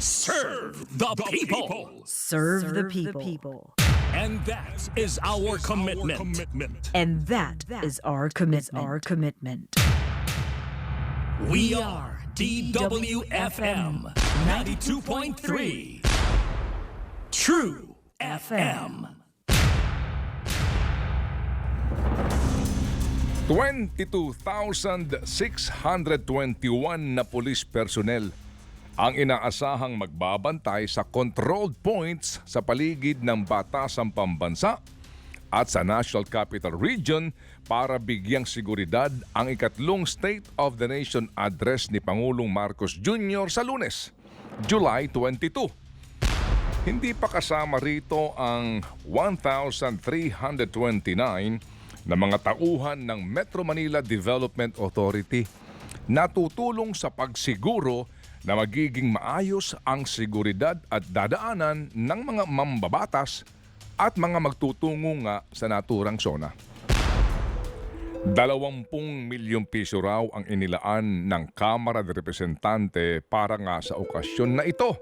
Serve the people. Serve the people. And that is our commitment. And that is our commitment. Our commitment. We are DWFM 92.3. True FM. 22,621 na police personnel ang inaasahang magbabantay sa controlled points sa paligid ng batasang pambansa at sa National Capital Region para bigyang seguridad ang ikatlong State of the Nation address ni Pangulong Marcos Jr. sa lunes, July 22. Hindi pa kasama rito ang 1,329 na mga tauhan ng Metro Manila Development Authority na tutulong sa pagsiguro na magiging maayos ang seguridad at dadaanan ng mga mambabatas at mga magtutungo nga sa naturang zona. Dalawampung milyong piso raw ang inilaan ng Kamara de Representante para nga sa okasyon na ito.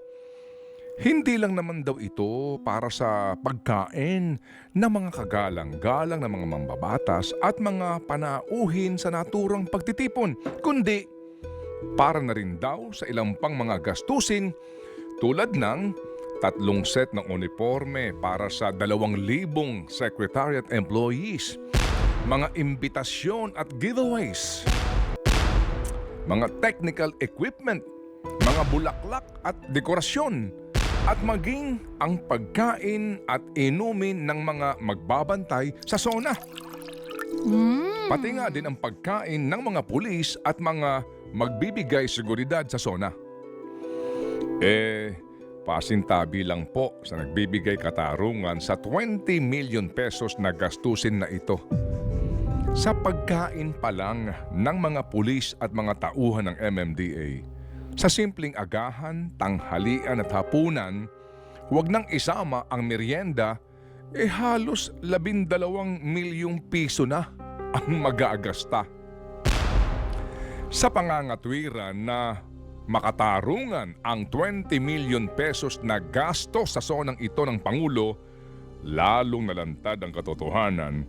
Hindi lang naman daw ito para sa pagkain ng mga kagalang-galang ng mga mambabatas at mga panauhin sa naturang pagtitipon, kundi para na rin daw sa ilang pang mga gastusin tulad ng tatlong set ng uniforme para sa dalawang libong secretariat employees, mga imbitasyon at giveaways, mga technical equipment, mga bulaklak at dekorasyon, at maging ang pagkain at inumin ng mga magbabantay sa zona. Pati nga din ang pagkain ng mga pulis at mga magbibigay seguridad sa zona. Eh, pasintabi lang po sa nagbibigay katarungan sa 20 million pesos na gastusin na ito. Sa pagkain pa lang ng mga pulis at mga tauhan ng MMDA, sa simpleng agahan, tanghalian at hapunan, huwag nang isama ang merienda, eh halos labindalawang milyong piso na ang mag-aagasta. Sa pangangatwiran na makatarungan ang 20 million pesos na gasto sa sonang ito ng Pangulo, lalong nalantad ang katotohanan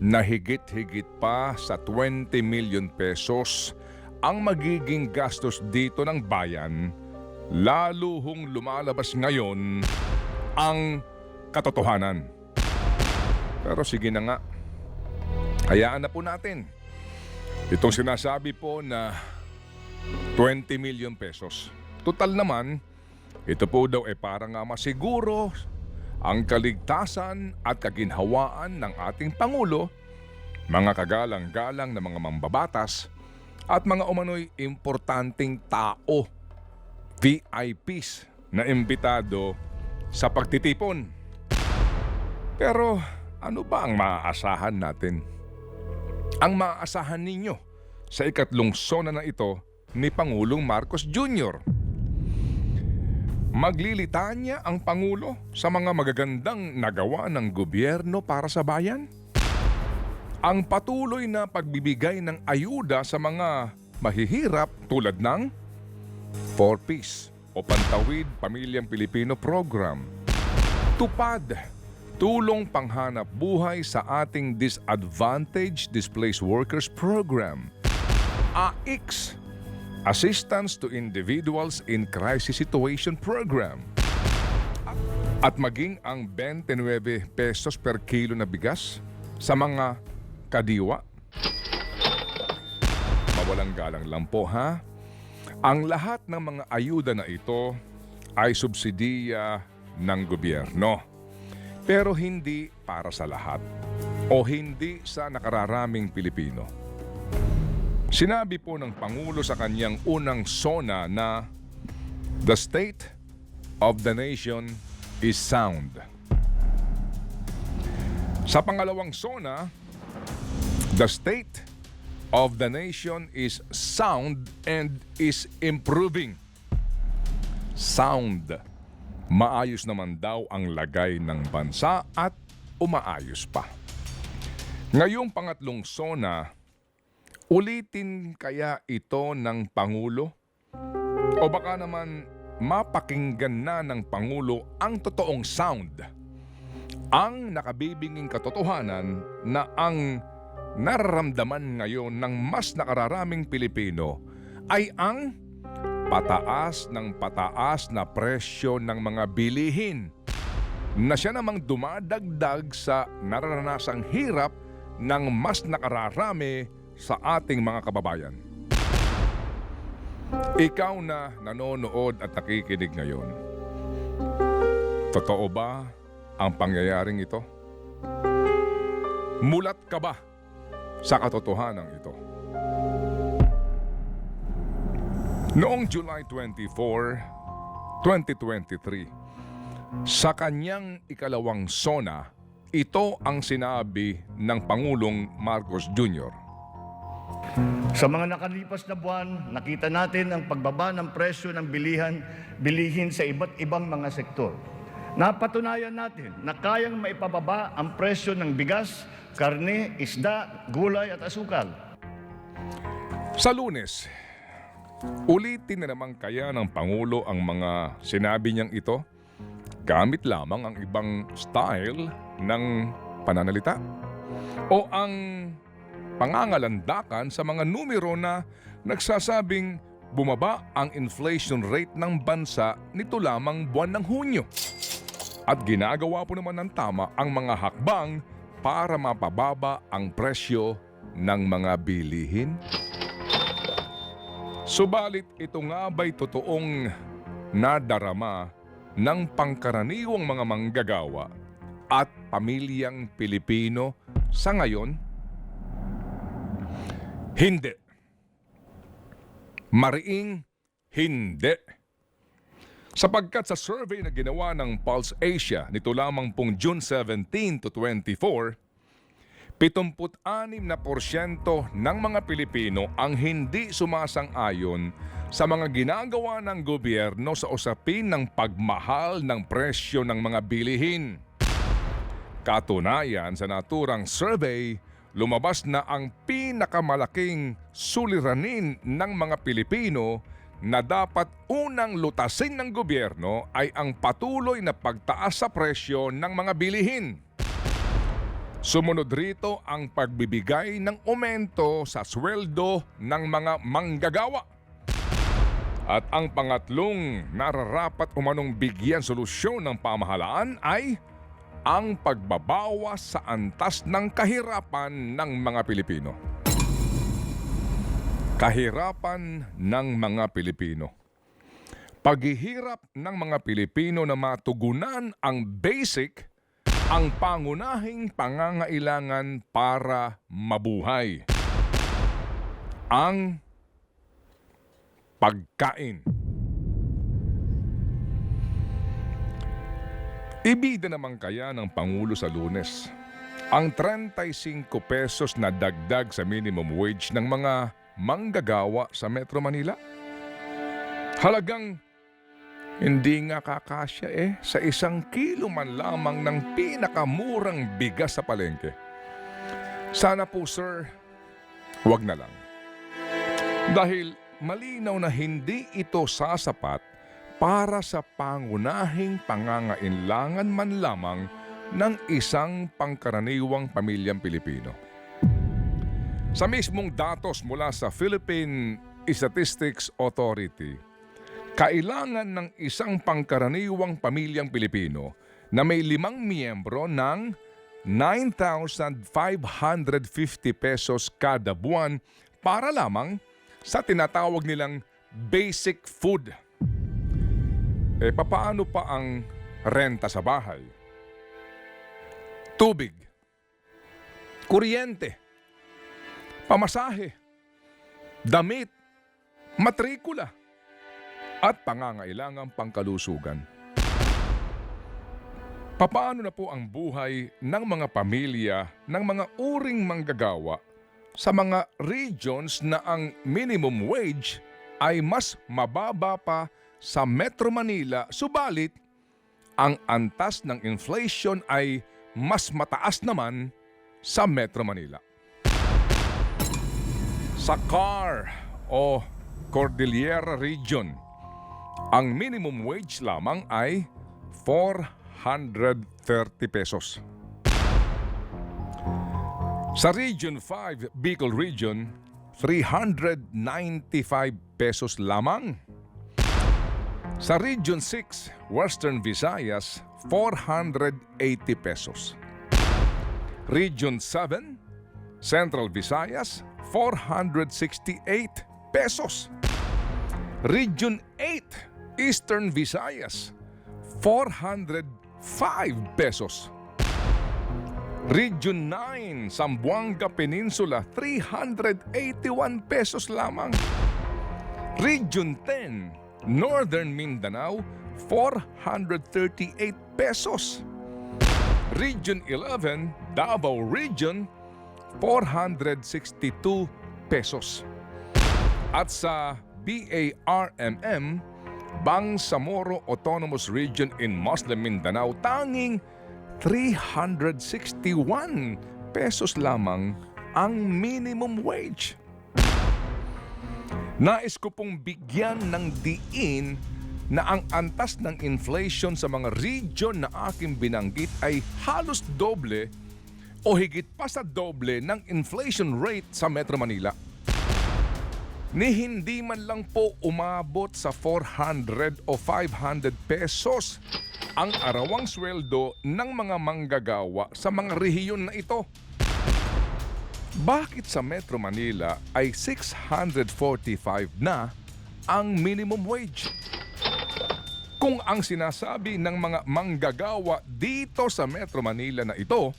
na higit-higit pa sa 20 million pesos ang magiging gastos dito ng bayan, lalo hong lumalabas ngayon ang katotohanan. Pero sige na nga, hayaan na po natin. Itong sinasabi po na 20 million pesos. Total naman, ito po daw ay para nga masiguro ang kaligtasan at kaginhawaan ng ating Pangulo, mga kagalang-galang na mga mambabatas, at mga umano'y importanteng tao, VIPs na imbitado sa pagtitipon. Pero ano ba ang maaasahan natin? Ang maaasahan ninyo sa ikatlong sona na ito ni Pangulong Marcos Jr. Maglilitanya ang Pangulo sa mga magagandang nagawa ng gobyerno para sa bayan? Ang patuloy na pagbibigay ng ayuda sa mga mahihirap tulad ng 4Ps o Pantawid Pamilyang Pilipino Program. Tupad, tulong panghanap buhay sa ating Disadvantaged Displaced Workers Program. AIX, Assistance to Individuals in Crisis Situation Program. At maging ang 29 pesos per kilo na bigas sa mga kadiwa. Mawalang galang lang po ha. Ang lahat ng mga ayuda na ito ay subsidiya ng gobyerno. Pero hindi para sa lahat o hindi sa nakararaming Pilipino. Sinabi po ng Pangulo sa kanyang unang sona na the state of the nation is sound. Sa pangalawang sona, the state of the nation is sound and is improving. Sound. Maayos naman daw ang lagay ng bansa at umaayos pa. Ngayong pangatlong sona, ulitin kaya ito ng Pangulo? O baka naman mapakinggan na ng Pangulo ang totoong sound. Ang nakabibinging katotohanan na ang nararamdaman ngayon ng mas nakararaming Pilipino ay ang pataas ng pataas na presyo ng mga bilihin na siya namang dumadagdag sa naranasang hirap ng mas nakararami sa ating mga kababayan. Ikaw na nanonood at nakikinig ngayon, totoo ba ang pangyayaring ito? Mulat ka ba sa katotohanan ito? Noong July 24, 2023, sa kanyang ikalawang sona, ito ang sinabi ng Pangulong Marcos Jr. Sa mga nakalipas na buwan, nakita natin ang pagbaba ng presyo ng bilihan, bilihin sa iba't ibang mga sektor. Napatunayan natin na kayang maipababa ang presyo ng bigas, karne, isda, gulay at asukal. Sa lunes, ulitin na naman kaya ng Pangulo ang mga sinabi niyang ito gamit lamang ang ibang style ng pananalita? O ang pangangalandakan sa mga numero na nagsasabing bumaba ang inflation rate ng bansa nito lamang buwan ng Hunyo? At ginagawa po naman ng tama ang mga hakbang para mapababa ang presyo ng mga bilihin? Subalit ito nga ba'y totoong nadarama ng pangkaraniwang mga manggagawa at pamilyang Pilipino sa ngayon? Hindi. Mariing hindi. Sapagkat sa survey na ginawa ng Pulse Asia nito lamang pong June 17 to 24, 76 na porsyento ng mga Pilipino ang hindi sumasang-ayon sa mga ginagawa ng gobyerno sa usapin ng pagmahal ng presyo ng mga bilihin. Katunayan sa naturang survey, lumabas na ang pinakamalaking suliranin ng mga Pilipino na dapat unang lutasin ng gobyerno ay ang patuloy na pagtaas sa presyo ng mga bilihin. Sumunod rito ang pagbibigay ng aumento sa sweldo ng mga manggagawa. At ang pangatlong nararapat umanong bigyan solusyon ng pamahalaan ay ang pagbabawas sa antas ng kahirapan ng mga Pilipino. Kahirapan ng mga Pilipino. Paghihirap ng mga Pilipino na matugunan ang basic ang pangunahing pangangailangan para mabuhay. Ang pagkain. Ibida naman kaya ng Pangulo sa lunes ang 35 pesos na dagdag sa minimum wage ng mga manggagawa sa Metro Manila? Halagang hindi nga kakasya eh sa isang kilo man lamang ng pinakamurang bigas sa palengke. Sana po sir, wag na lang. Dahil malinaw na hindi ito sasapat para sa pangunahing pangangailangan man lamang ng isang pangkaraniwang pamilyang Pilipino. Sa mismong datos mula sa Philippine Statistics Authority, kailangan ng isang pangkaraniwang pamilyang Pilipino na may limang miyembro ng 9,550 pesos kada buwan para lamang sa tinatawag nilang basic food. Eh papaano pa ang renta sa bahay? Tubig, kuryente, pamasahe, damit, matrikula, at pangangailangang pangkalusugan. Papaano na po ang buhay ng mga pamilya ng mga uring manggagawa sa mga regions na ang minimum wage ay mas mababa pa sa Metro Manila subalit ang antas ng inflation ay mas mataas naman sa Metro Manila. Sa CAR o Cordillera Region, Ang minimum wage lamang ay 430 pesos. Sa Region 5, Bicol Region, 395 pesos lamang. Sa Region 6, Western Visayas, 480 pesos. Region 7, Central Visayas, 468 pesos. Region 8, Eastern Visayas, 405 pesos. Region 9, Zamboanga Peninsula, 381 pesos lamang. Region 10, Northern Mindanao, 438 pesos. Region 11, Davao Region, 462 pesos. At sa BARMM, Bangsamoro Autonomous Region in Muslim Mindanao, tanging 361 pesos lamang ang minimum wage. Nais ko pong bigyan ng diin na ang antas ng inflation sa mga region na aking binanggit ay halos doble o higit pa sa doble ng inflation rate sa Metro Manila. Ni hindi man lang po umabot sa 400 o 500 pesos ang arawang sweldo ng mga manggagawa sa mga rehiyon na ito. Bakit sa Metro Manila ay 645 na ang minimum wage? Kung ang sinasabi ng mga manggagawa dito sa Metro Manila na ito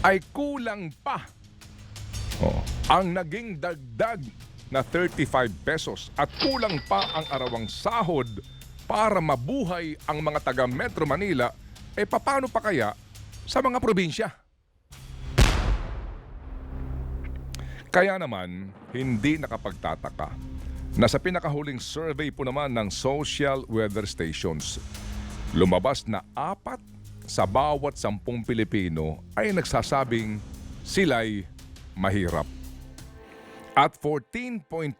ay kulang pa oh, ang naging dagdag na 35 pesos at kulang pa ang arawang sahod para mabuhay ang mga taga Metro Manila, eh paano pa kaya sa mga probinsya? Kaya naman, hindi nakapagtataka na sa pinakahuling survey po naman ng social weather stations, lumabas na apat sa bawat sampung Pilipino ay nagsasabing sila'y mahirap. At 14.2%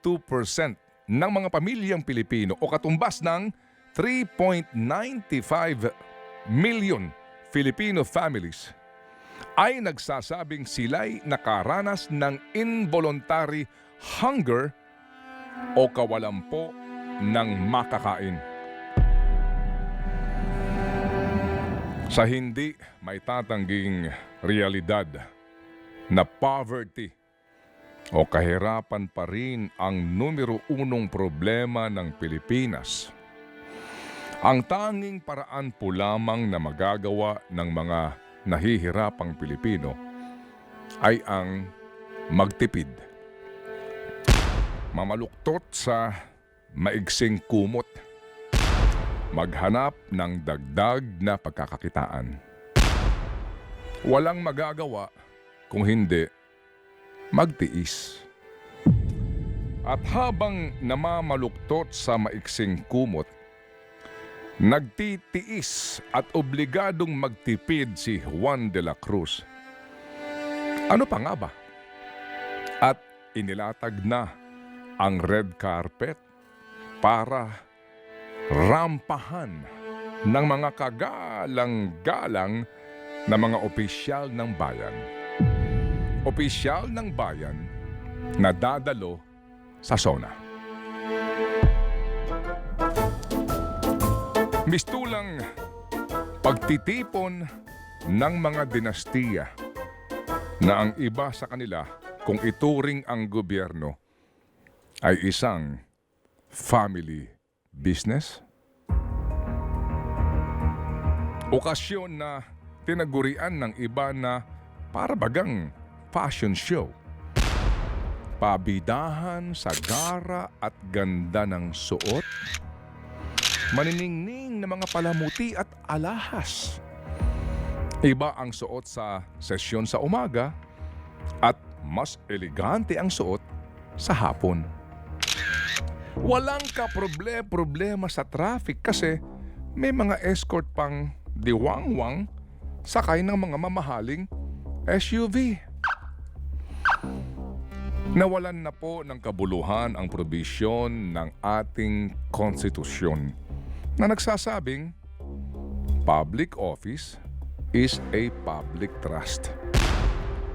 ng mga pamilyang Pilipino o katumbas ng 3.95 million Filipino families ay nagsasabing sila'y nakaranas ng involuntary hunger o kawalampo ng makakain. Sa hindi may tatangging realidad na poverty o kahirapan pa rin ang numero unong problema ng Pilipinas. Ang tanging paraan po lamang na magagawa ng mga nahihirapang Pilipino ay ang magtipid. Mamaluktot sa maigsing kumot. Maghanap ng dagdag na pagkakakitaan. Walang magagawa kung hindi magtiis. At habang namamaluktot sa maiksing kumot, nagtitiis at obligadong magtipid si Juan de la Cruz. Ano pa nga ba? At inilatag na ang red carpet para rampahan ng mga kagalang-galang na mga opisyal ng bayan. Opisyal ng bayan na dadalo sa SONA. Mistulang pagtitipon ng mga dinastiya na ang iba sa kanila kung ituring ang gobyerno ay isang family business? Okasyon na tinagurian ng iba na para bagang fashion show. Pabidahan sa gara at ganda ng suot. Maniningning na mga palamuti at alahas. Iba ang suot sa sesyon sa umaga at mas elegante ang suot sa hapon. Walang ka-problema sa traffic kasi may mga escort pang diwangwang sakay ng mga mamahaling SUV. Nawalan na po ng kabuluhan ang probisyon ng ating konstitusyon na nagsasabing public office is a public trust.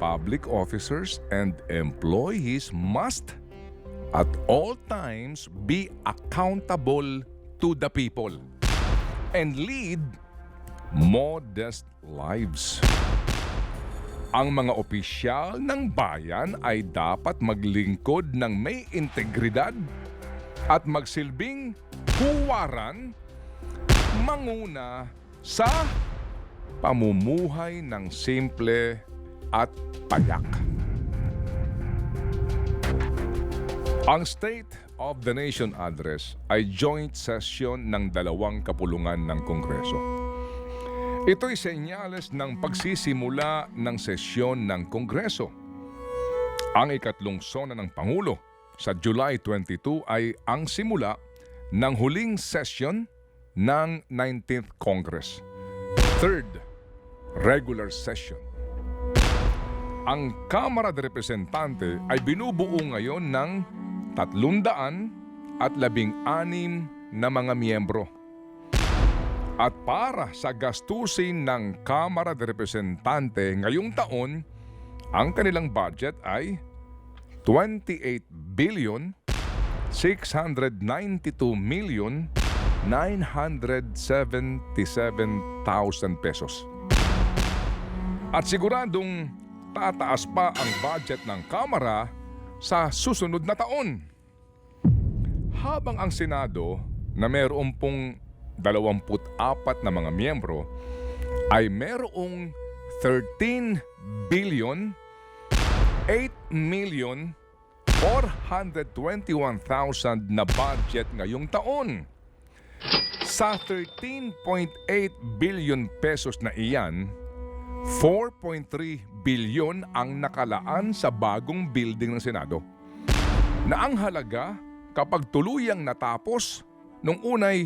Public officers and employees must at all times be accountable to the people and lead modest lives. Ang mga opisyal ng bayan ay dapat maglingkod ng may integridad at magsilbing huwaran manguna sa pamumuhay ng simple at payak. Ang State of the Nation Address ay joint session ng dalawang kapulungan ng Kongreso. Ito'y senyales ng pagsisimula ng sesyon ng Kongreso. Ang ikatlong sona ng Pangulo sa July 22 ay ang simula ng huling session ng 19th Congress. Third, regular session. Ang Kamara de Representante ay binubuo ngayon ng 300 at labing anim na mga miyembro. At para sa gastusin ng Kamara de Representante ngayong taon, ang kanilang budget ay 28 billion 692 million 977,000 pesos. At siguradong tataas pa ang budget ng Kamara sa susunod na taon. Habang ang Senado na mayroon pong 24 na mga miyembro ay mayroong 13 billion 8 million 421,000 na budget ngayong taon. Sa 13.8 billion pesos na iyan, 4.3 billion ang nakalaan sa bagong building ng Senado. Na ang halaga kapag tuluyang natapos nung unay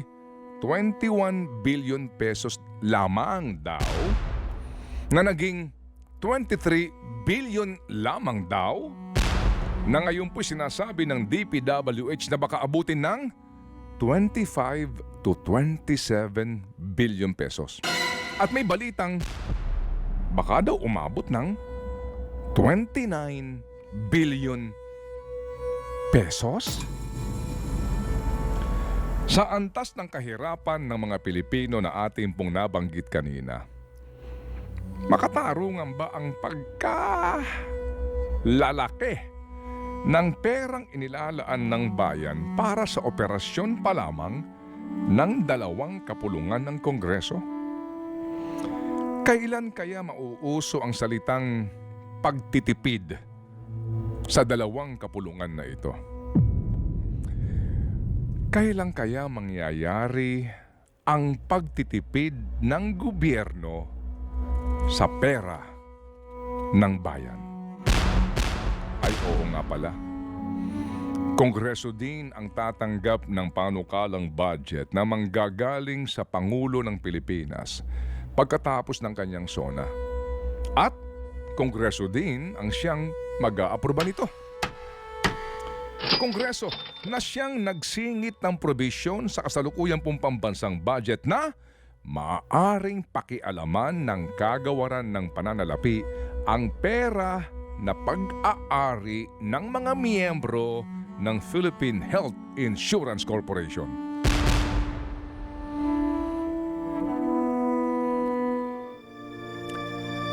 21 billion pesos lamang daw na naging 23 billion lamang daw na ngayon po sinasabi ng DPWH na baka abutin ng 25 to 27 billion pesos. At may balitang baka daw umabot ng 29 billion pesos? Sa antas ng kahirapan ng mga Pilipino na ating pong nabanggit kanina, makatarungan ba ang pagka lalaki ng perang inilalaan ng bayan para sa operasyon pa lamang ng dalawang kapulungan ng Kongreso? Kailan kaya mauuso ang salitang pagtitipid sa dalawang kapulungan na ito? Kailan kaya mangyayari ang pagtitipid ng gobyerno sa pera ng bayan? Ay oo nga pala. Kongreso din ang tatanggap ng panukalang budget na manggagaling sa Pangulo ng Pilipinas pagkatapos ng kanyang sona. At Kongreso din ang siyang mag-aaproba nito. Kongreso na siyang nagsingit ng probisyon sa kasalukuyang pong pambansang budget na maaaring pakialaman ng kagawaran ng pananalapi ang pera na pag-aari ng mga miyembro ng Philippine Health Insurance Corporation.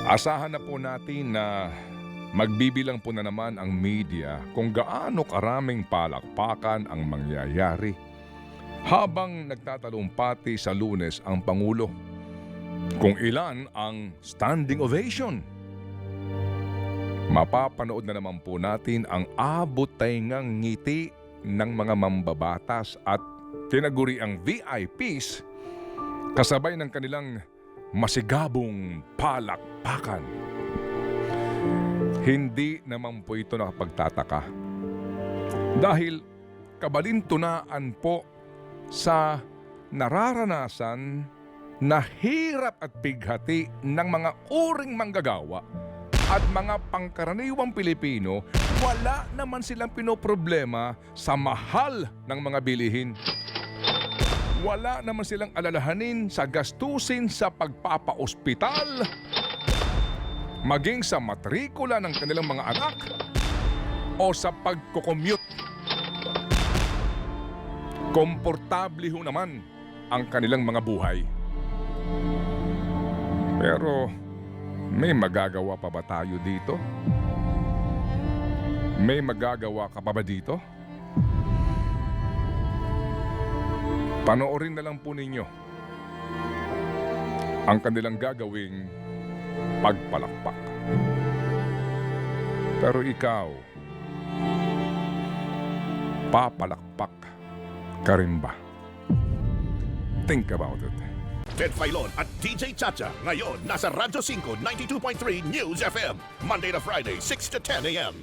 Asahan na po natin na magbibilang po na naman ang media kung gaano karaming palakpakan ang mangyayari habang nagtatalumpati sa lunes ang Pangulo. Kung ilan ang standing ovation. Mapapanood na naman po natin ang abot-taingang ngiti ng mga mambabatas at tinaguriang VIPs kasabay ng kanilang masigabong palakpakan. Hindi naman po ito nakapagtataka. Dahil kabalintunaan po sa nararanasan na hirap at bighati ng mga uring manggagawa at mga pangkaraniwang Pilipino wala naman silang pinoproblema sa mahal ng mga bilihin. Wala naman silang alalahanin sa gastusin sa pagpapaospital, maging sa matrikula ng kanilang mga anak, o sa pagkocommute. Komportable ho naman ang kanilang mga buhay. Pero may magagawa pa ba tayo dito? May magagawa ka pa ba dito? Panoorin na lang po ninyo ang kanilang gagawing pagpalakpak. Pero ikaw, papalakpak ka rin ba? Think about it. Ted Filon at DJ Chacha. Ngayon, nasa Radyo 5, 92.3 News FM. Monday to Friday, 6 to 10 a.m.